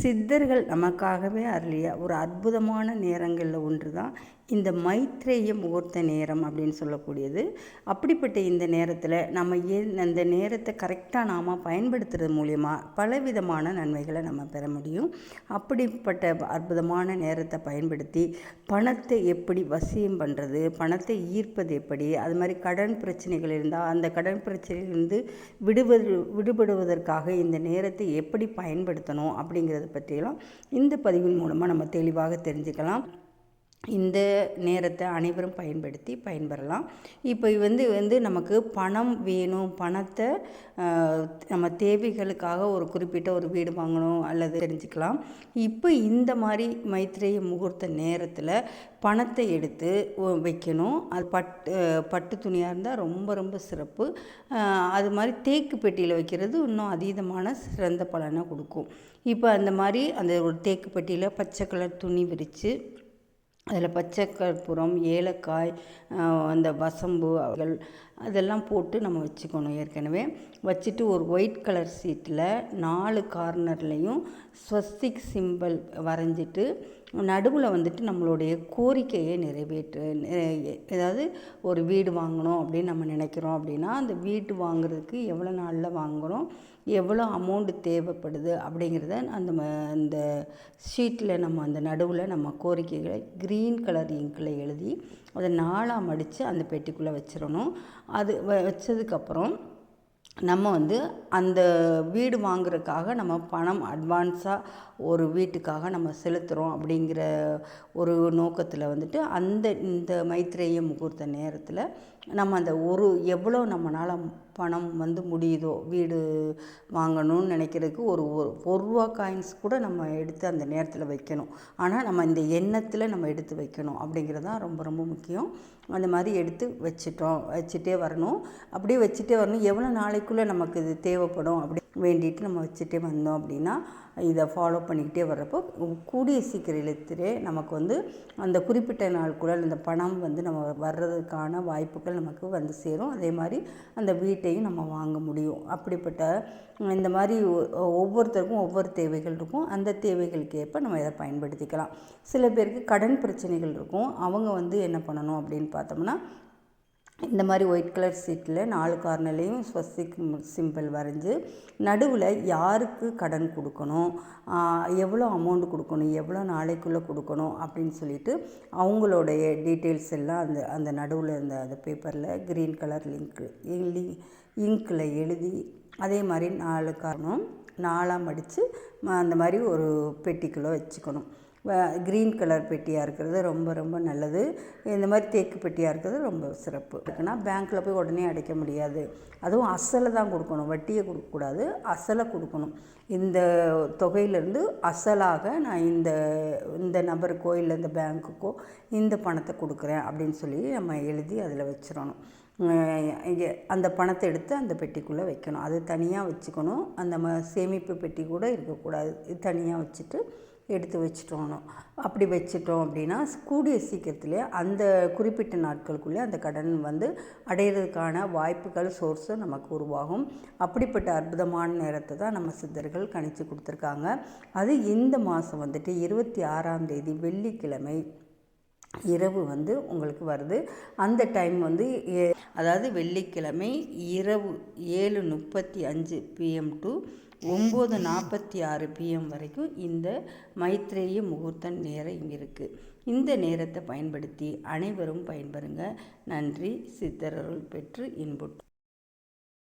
சித்தர்கள் நமக்காகவே அருளிய ஒரு அற்புதமான நேரங்களில் ஒன்று தான் இந்த மைத்ரேய முகூர்த்த நேரம் அப்படின்னு சொல்லக்கூடியது. அப்படிப்பட்ட இந்த நேரத்தில் நம்ம ஏன் அந்த நேரத்தை கரெக்டாக நாம் பயன்படுத்துறது மூலிமா பலவிதமான நன்மைகளை நம்ம பெற முடியும். அப்படிப்பட்ட அற்புதமான நேரத்தை பயன்படுத்தி பணத்தை எப்படி வசியம் பண்ணுறது பணத்தை ஈர்ப்பது எப்படி அது மாதிரி கடன் பிரச்சனைகள் இருந்தால் அந்த கடன் பிரச்சனையிலிருந்து விடுவது விடுபடுவதற்காக இந்த நேரத்தை எப்படி பயன்படுத்தணும் அப்படிங்கிறத பற்றியெல்லாம் இந்த பதிவின் மூலமாக நம்ம தெளிவாக தெரிஞ்சுக்கலாம். இந்த நேரத்தை அனைவரும் பயன்படுத்தி பயன்பெறலாம். இப்போ வந்து வந்து நமக்கு பணம் வேணும். பணத்தை நம்ம தேவைகளுக்காக ஒரு குறிப்பிட்ட ஒரு வீடு வாங்கணும் அல்லது தெரிஞ்சுக்கலாம். இப்போ இந்த மாதிரி மைத்திரைய முகூர்த்த நேரத்தில் பணத்தை எடுத்து வைக்கணும். அது பட்டு பட்டு துணியாக இருந்தால் ரொம்ப ரொம்ப சிறப்பு. அது மாதிரி தேக்கு பெட்டியில் வைக்கிறது இன்னும் அதீதமான சிறந்த பலனை கொடுக்கும். இப்போ அந்த மாதிரி அந்த ஒரு தேக்கு பெட்டியில் பச்சை கலர் துணி விரித்து அதில் பச்சை கற்பூரம் ஏலக்காய் அந்த வசம்பு அவர்கள் அதெல்லாம் போட்டு நம்ம வச்சுக்கணும். ஏற்கனவே வச்சுட்டு ஒரு ஒயிட் கலர் சீட்டில் நாலு கார்னர்லேயும் ஸ்வஸ்திக் சிம்பிள் வரைஞ்சிட்டு நடுவில் வந்துட்டு நம்மளுடைய கோரிக்கையை நிறைவேற்று ஏதாவது ஒரு வீடு வாங்கணும் அப்படின்னு நம்ம நினைக்கிறோம் அப்படின்னா அந்த வீடு வாங்குறதுக்கு எவ்வளோ நாளில் வாங்குகிறோம் எவ்வளோ அமௌண்ட்டு தேவைப்படுது அப்படிங்கிறத அந்த அந்த ஷீட்டில் நம்ம அந்த நடுவில் நம்ம கோரிக்கைகளை க்ரீன் கலர் இங்கில் எழுதி அதை நாளாக மடித்து அந்த பெட்டிக்குள்ளே வச்சிடணும். அது வச்சதுக்கப்புறம் நம்ம வந்து அந்த வீடு வாங்குறதுக்காக நம்ம பணம் அட்வான்ஸாக ஒரு வீட்டுக்காக நம்ம செலுத்துகிறோம் அப்படிங்கிற ஒரு நோக்கத்தில் வந்துட்டு அந்த இந்த மைத்ரேய முகூர்த்த நேரத்தில் நம்ம அந்த ஒரு எவ்வளோ நம்மளால் பணம் வந்து முடியுதோ வீடு வாங்கணும்னு நினைக்கிறதுக்கு ஒரு ஒரு ரூபா காயின்ஸ் கூட நம்ம எடுத்து அந்த நேரத்தில் வைக்கணும். ஆனால் நம்ம இந்த எண்ணத்தில் நம்ம எடுத்து வைக்கணும் அப்படிங்கிறது தான் ரொம்ப ரொம்ப முக்கியம். அந்த மாதிரி எடுத்து வச்சிட்டோம் வச்சுட்டே வரணும். அப்படியே வச்சுட்டே வரணும். எவ்வளோ நாளைக்குள்ளே நமக்கு இது தேவைப்படும் அப்படி வேண்டிட்டு நம்ம வச்சுட்டே வந்தோம் அப்படின்னா இதை ஃபாலோ பண்ணிக்கிட்டே வர்றப்போ கூடிய சீக்கிரத்திலே நமக்கு வந்து அந்த குறிப்பிட்ட நாளுக்குள்ள அந்த பணம் வந்து நம்ம வர்றதுக்கான வாய்ப்புகள் நமக்கு வந்து சேரும். அதே மாதிரி அந்த வீட்டையும் நம்ம வாங்க முடியும். அப்படிப்பட்ட இந்த மாதிரி ஒவ்வொருத்தருக்கும் ஒவ்வொரு தேவைகள் இருக்கும். அந்த தேவைகளுக்கு ஏற்ப நம்ம இதை பயன்படுத்திக்கலாம். சில பேருக்கு கடன் பிரச்சனைகள் இருக்கும். அவங்க வந்து என்ன பண்ணணும் அப்படின்னு பார்த்தோம்னா இந்த மாதிரி ஒயிட் கலர் சீட்டில் நாலு கார்னர்லேயும் ஸ்வஸ்திக் சிம்பிள் வரைஞ்சி நடுவில் யாருக்கு கடன் கொடுக்கணும்? எவ்வளோ அமௌண்ட் கொடுக்கணும்? எவ்வளோ நாளைக்குள்ளே கொடுக்கணும்? அப்படின்னு சொல்லிட்டு அவங்களுடைய டீட்டெயில்ஸ் எல்லாம் அந்த அந்த நடுவில் இருந்த அந்த பேப்பரில் க்ரீன் கலர் லிங்க் இங்கில் எழுதி அதே மாதிரி நாலு காரணம் நாலாம் மடித்து அந்த மாதிரி ஒரு பெட்டிக்குள்ளே வச்சுக்கணும். க்ரீன் கலர் பெட்டியாக இருக்கிறது ரொம்ப ரொம்ப நல்லது. இந்த மாதிரி தேக்கு பெட்டியாக இருக்கிறது ரொம்ப சிறப்பு. இருக்குன்னா பேங்க்கில் போய் உடனே அடைக்க முடியாது. அதுவும் அசலை தான் கொடுக்கணும். வட்டியை கொடுக்கக்கூடாது. அசலை கொடுக்கணும். இந்த தொகையிலேருந்து அசலாக நான் இந்த இந்த நபருக்கோ இல்லை இந்த பேங்க்குக்கோ இந்த பணத்தை கொடுக்குறேன் அப்படின்னு சொல்லி நம்ம எழுதி அதில் வச்சிடணும். அந்த பணத்தை எடுத்து அந்த பெட்டிக்குள்ளே வைக்கணும். அது தனியாக வச்சுக்கணும். அந்த ம சேமிப்பு பெட்டி கூட இருக்கக்கூடாது. தனியாக வச்சுட்டு எடுத்து வச்சுட்டோம் அப்படி வச்சிட்டோம் அப்படின்னா கூடிய சீக்கிரத்துலேயே அந்த குறிப்பிட்ட நாட்களுக்குள்ளே அந்த கடன் வந்து அடையிறதுக்கான வாய்ப்புகள் சோர்ஸும் நமக்கு உருவாகும். அப்படிப்பட்ட அற்புதமான நேரத்தை தான் நம்ம சித்தர்கள் கணிச்சு கொடுத்துருக்காங்க. அது இந்த மாதம் வந்துட்டு இருபத்தி ஆறாம் தேதி வெள்ளிக்கிழமை இரவு வந்து உங்களுக்கு வருது. அந்த டைம் வந்து அதாவது வெள்ளிக்கிழமை இரவு ஏழு முப்பத்தி அஞ்சு பிஎம் டு ஒம்பது நாற்பத்தி ஆறு பிஎம் வரைக்கும் இந்த மைத்ரேய முகூர்த்த நேரம் இருக்குது இந்த நேரத்தை பயன்படுத்தி அனைவரும் பயன்பெறுங்க. நன்றி. சித்தரருள் பெற்று இன்புட்